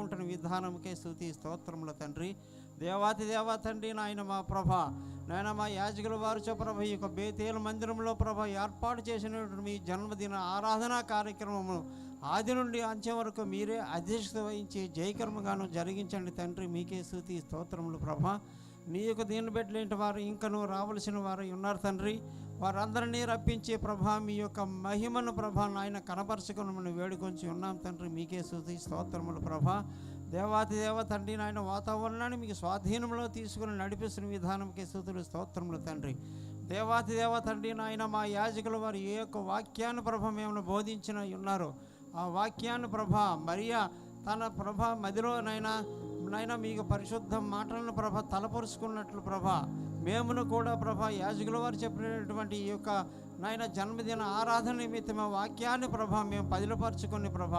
వాడుకుంటున్న విధానంకే స్థుతి స్తోత్రముల తండ్రి. దేవాతి దేవా తండ్రి నాయన మా ప్రభ. నాయన మా యాజకుల వారు ప్రభ ఈ యొక్క బేతేల మందిరంలో ప్రభ ఏర్పాటు చేసినటువంటి మీ జన్మదిన ఆరాధనా కార్యక్రమము ఆది నుండి అంచె వరకు మీరే అధ్యక్షత వహించి జయకర్మగాను జరిగించండి తండ్రి. మీకే స్థుతి స్తోత్రములు ప్రభ. నీ యొక్క దీని బిడ్డలేంటి వారు ఇంకను రావలసిన వారు ఉన్నారు తండ్రి. వారందరినీ రప్పించే ప్రభా మీ యొక్క మహిమను ప్రభా నాయన కనపరచుకుని వేడుకొంచి ఉన్నాం తండ్రి. మీకే స్థుతి స్తోత్రములు ప్రభా. దేవాతి దేవ తండ్రి నాయన వాతావరణాన్ని మీకు స్వాధీనంలో తీసుకుని నడిపిస్తున్న విధానంకే స్థుతులు స్తోత్రములు తండ్రి. దేవాతి దేవ తండ్రి నాయన మా యాజకులు వారు ఏ యొక్క వాక్యాన్ని ప్రభ మేము బోధించిన ఉన్నారో ఆ వాక్యాన్ని ప్రభ మరియా తన ప్రభ మదిలోనైనా నైనా మీకు పరిశుద్ధ మాటలను ప్రభ తలపరుచుకున్నట్లు ప్రభ మేమును కూడా ప్రభ యాజకుల వారు చెప్పినటువంటి ఈ యొక్క నాయన జన్మదిన ఆరాధన నిమిత్తమే వాక్యాన్ని ప్రభ మేము పదిలపరుచుకుని ప్రభ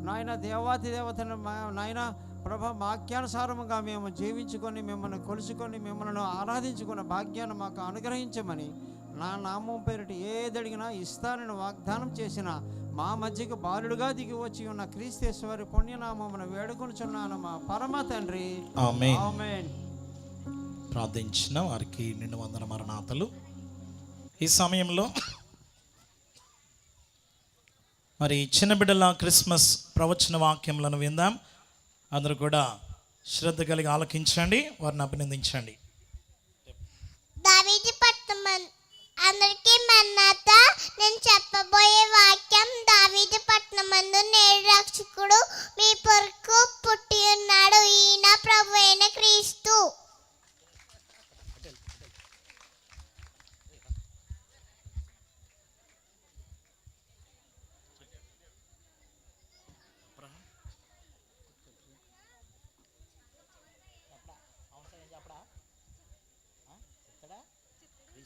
నాయన దేవాతి దేవతను నాయన ప్రభ వాక్యానుసారముగా మేము జీవించుకొని మిమ్మల్ని కొలుసుకొని మిమ్మల్ని ఆరాధించుకున్న భాగ్యాన్ని మాకు అనుగ్రహించమని నా నామం పేరిట ఏదడిగినా ఇస్తానని వాగ్దానం చేసిన మా మధ్యకు బాలుడుగా దిగి వచ్చి ఉన్న క్రీస్తేశ్వరి పుణ్యనామమును వేడుకొనుచున్నాను మా పరమ తండ్రి. ఆమేన్. ఆమేన్. ప్రార్థించిన వారికి నిండు వందన మరణాతలు. ఈ సమయంలో మరి చిన్న బిడ్డల క్రిస్మస్ ప్రవచన వాక్యములను విందాం. అందరూ కూడా శ్రద్ధ కలిగి ఆలకించండి వారిని అభినందించండి. అందరికీ మన్నాత నేను చెప్పబోయే వాక్యం దావీది పట్నమందు నేడు రక్షకుడు మీ పొరకు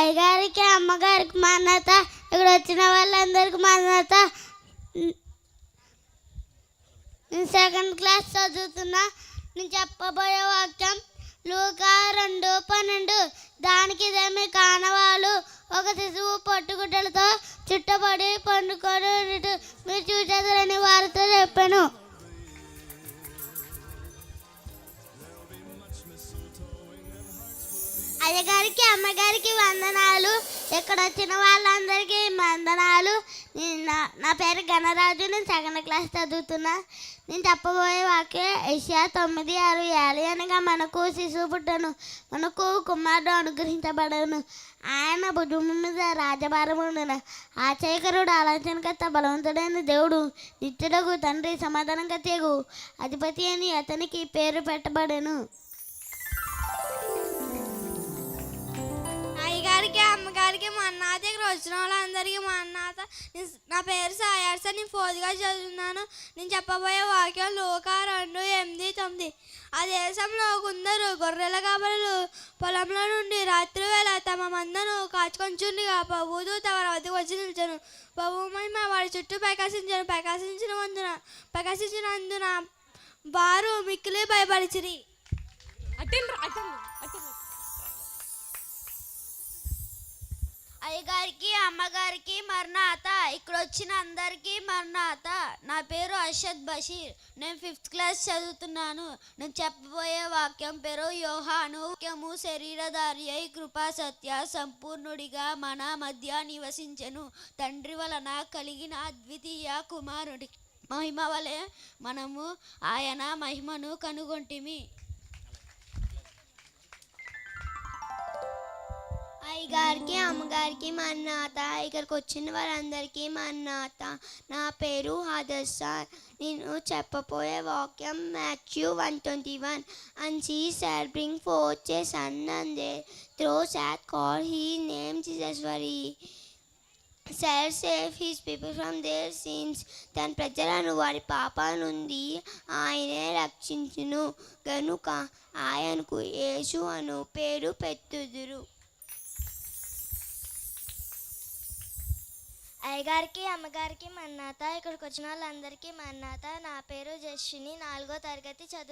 అయ్యగారికి అమ్మగారికి మాన్యత ఇక్కడ వచ్చిన వాళ్ళందరికీ మాన్యత నేను సెకండ్ క్లాస్ చదువుతున్నా. నేను చెప్పబోయే వాక్యం లూక రెండు పన్నెండు. దానికి ఇదేమి కానవాళ్ళు ఒక శిశువు పట్టుగుడ్డలతో చుట్టబడి పండుకొని మీరు చూసేదరని వారితో చెప్పాను. రాజగారికి అమ్మగారికి వందనాలు. ఇక్కడ వచ్చిన వాళ్ళందరికీ వందనాలు. నేను నా నా పేరు గణరాజు. నేను సెకండ్ క్లాస్ చదువుతున్నా. నేను చెప్పబోయే వాక్య ఏషియా తొమ్మిది ఆరు ఏళ్ళు అనగా మనకు శిశువు పుట్టను. మనకు కుమారుడు అనుగ్రహించబడను. ఆయన భుజము మీద రాజభారం ఉండున. ఆచయకరుడు ఆలోచనకర్త బలవంతుడైన దేవుడు. నిత్యుడకు తండ్రి సమాధానంగా తెగు. అధిపతి అని అతనికి పేరు పెట్టబడను. అయ్యగారికి అమ్మగారికి మా అన్న దగ్గర వచ్చిన వాళ్ళందరికీ మా అన్నాత నా పేరు సాయార్స నేను ఫోర్త్గా చదువుతున్నాను. నేను చెప్పబోయే వాక్యం లోక రెండు ఎనిమిది తొమ్మిది. ఆ దేశంలో కొందరు గొర్రెల కాపలు పొలంలో నుండి రాత్రి వేళ తమ మందను కాచుకొంచుండిగా ప్రభువు తమ వద్దకు వచ్చి నిలిచాను. ప్రభువు మహిమ వారి చుట్టూ ప్రకాశించాను. ప్రకాశించిన వందున ప్రకాశించినందున వారు మిక్కిలి భయపరిచిరి అయ్యగారికి అమ్మగారికి మర్నాథ ఇక్కడ వచ్చిన అందరికీ మర్నాథ నా పేరు అర్షద్ బషీర్. నేను ఫిఫ్త్ క్లాస్ చదువుతున్నాను. నేను చెప్పబోయే వాక్యం పేరు యోహాను. వాక్యము శరీరధారి అయి కృపా సత్య సంపూర్ణుడిగా మన మధ్య నివసించెను. తండ్రి వలన కలిగిన అద్వితీయ కుమారుడి మహిమ వలె మనము ఆయన మహిమను కనుగొంటిమి. అయ్యగారికి అమ్మగారికి మన్నాత ఇక్కడికి వచ్చిన వారందరికీ మన్నాత నా పేరు హదస్స నేను చెప్పబోయే వాక్యం Matthew one twenty one. And she shall bring forth చే son and thou throw shalt call his name Jesus shall save his people from their sins తన ప్రజలను వారి పాప నుండి ఆయనే రక్షించును. గనుక ఆయనకు యేసు అను పేరు పెట్టుదురు. అయ్యగారికి అమ్మగారికి మన్నాత ఇక్కడికి వచ్చిన వాళ్ళందరికీ మన్నాత. నా పేరు జస్విని నాలుగో తరగతి చదువు